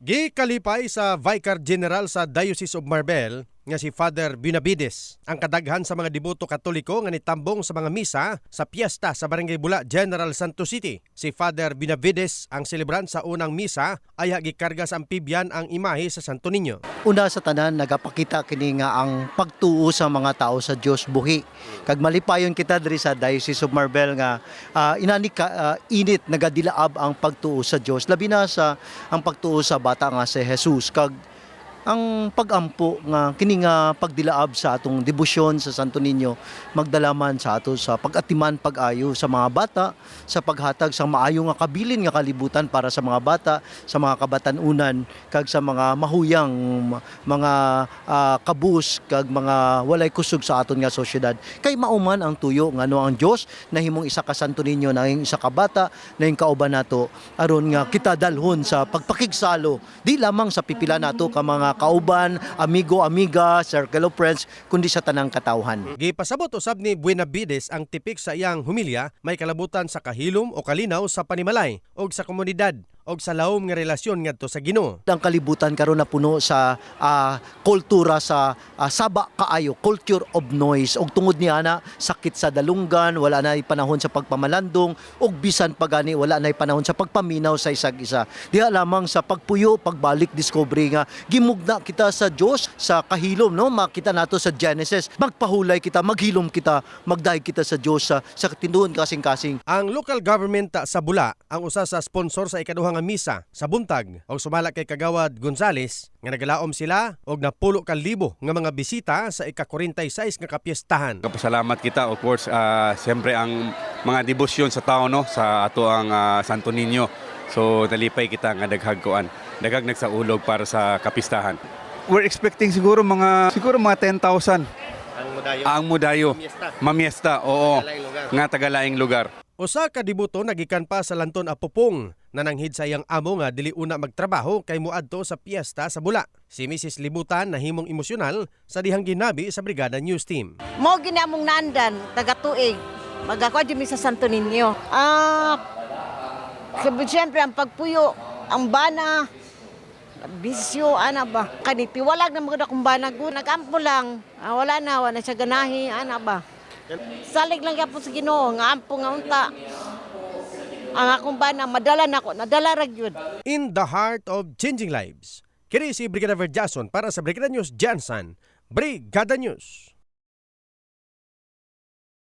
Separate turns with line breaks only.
Gikalipay sa Vicar General sa Diocese of Marbel nga si Father Binabides ang kadaghan sa mga deboto katoliko nga nitambong sa mga misa sa piyesta sa Barangay Bula, General Santos City. Si Father Binavides ang celebrant sa unang misa ay gikarga sa ampibyan ang imahe sa Santo Niño.
Una sa tanan nagapakita kini nga ang pagtuo sa mga tao sa Dios buhi. Kag malipayon kita diri sa Diocese of Marbel nga ah, inani ah, init nagadilaab ang pagtuo sa Dios labi na sa ang pagtuo sa bata nga si Jesus kag ang pagampo nga kini nga pagdilaab sa atong debosyon sa Santo Niño magdalaman sa ato sa pagatiman pag-ayo sa mga bata sa paghatag sa maayo nga kabilin nga kalibutan para sa mga bata sa mga kabatanunan kag sa mga mahuyang ma- mga ah, kabus kag mga walay kusog sa aton nga sosyedad. Kay mauman ang tuyo nga ano ang Dios na himong isa ka Santo Niño na himong isa ka bata na himong kauban nato aron nga kita dalhon sa pagpakigsalo di lamang sa pipila nato ka mga kauban amigo amiga circle of friends kundi sa tanang katawhan.
Gipasabot usab ni Buenavides ang tipik sa iyang humilya may kalabutan sa kahilom o kalinaw sa panimalay o sa komunidad o sa lawom nga relasyon ngadto sa Ginoo.
ang kalibutan karon na puno sa ah, kultura sa ah, saba kaayo culture of noise. Ug tungod niya na sakit sa dalunggan wala na panahon sa pagpamalandong ug bisan pagani wala na panahon sa pagpaminaw sa isag isa. Diha lamang sa pagpuyo pagbalik discovery nga gimugna kita sa Dios sa kahilom no? Makita nato sa Genesis. Magpahulay kita maghilom kita magdahig kita sa Dios sa sa tinuod kasing-kasing.
Ang local government sa Bula ang usa sa sponsor sa ikaduha nga misa sa buntag og sumala kay Kagawad Gonzales nga nagalaom sila og napulo ka libo nga mga bisita sa ika-46 nga kapiestahan.
Kapasalamat kita of course ah, siyempre ang mga debosyon sa tao no sa ato ang ah, Santo Niño. So nalipay kita nga daghag kuan. Daghag nagsaulog para sa kapistahan. We're expecting siguro mga siguro mga 10,000
Ang mudayo
ang mudayo. Mamiesta, oo. Nga tagalaing lugar.
Usa ka deboto nagikan pa sa Lanton Apopong na nanghid sa iyang amo nga dili una magtrabaho kay muadto sa piyesta sa Bula. Si Mrs. Libutan na himong emosyonal sa dihang ginabi sa Brigada News Team.
Mo ginamong nandan, taga-tuig. Magako dyan sa Santo Niño. Ah, sabi siyempre ang pagpuyo, ang bana, bisyo, ana ba? Kaniti, walag na mga akong bana ko. Nagampo lang. Ah, wala na, wala siya ganahi, ana ba? Salig lang yapon sa ginoo, nga ampo nga unta. Ang akong bana, madala na ako, nadala ra gyud.
In the heart of changing lives. Kini si Brigada Verjason para sa Brigada News Jansan. Brigada News.